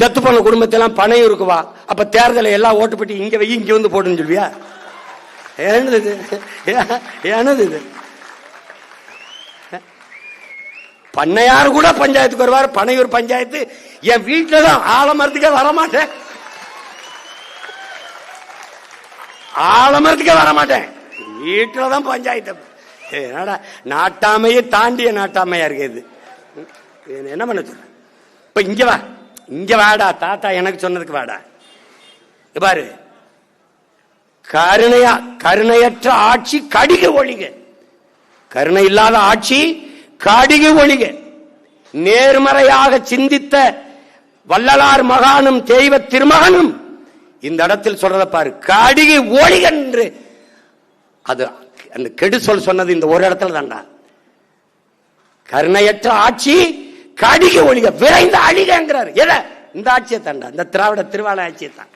செத்து போன குடும்பத்தெல்லாம் பணம் இருக்குவா? அப்ப தேர்தலை எல்லாம் ஓட்டு போட்டு இங்க வை இங்க வந்து போடுன்னு சொல்வியா என்னது இது? என்னது இது? பண்ணையார் கூட பஞ்சாயத்துக்கு வருவார் பனையூர் பஞ்சாயத்து. என் வீட்டில் தான் ஆலமரத்துக்கே வரமாட்டேன். ஆலமரத்துக்கே வரமாட்டேன். வீட்டில் தான் பஞ்சாயத்து என்னடா நாட்டாமையை தாண்டிய நாட்டாமையா இருக்கு இது? என்ன பண்ண சொல்ற? இப்ப இங்க வா. இங்க வாடா தாத்தா எனக்கு சொன்னதுக்கு வாடா. பாரு. கருணையா கருணையற்ற ஆட்சி கடிக ஒழிக. கருணை இல்லாத ஆட்சி கடிக ஒழிக. நேர்மறையாக சிந்தித்த வள்ளலார் மகானும் தெய்வ திருமகனும் இந்த இடத்தில் சொல்றத பாரு. கடிகை ஒழிக என்று. அது அந்த கெடு சொல் சொன்னது இந்த ஒரு இடத்துல தான்டா. கருணையற்ற ஆட்சி கடிக ஒழிக விரைந்து அழிகங்கிறார். எதை? இந்த ஆட்சியை தாண்டா இந்த திராவிட திருவாள ஆட்சியை தான்.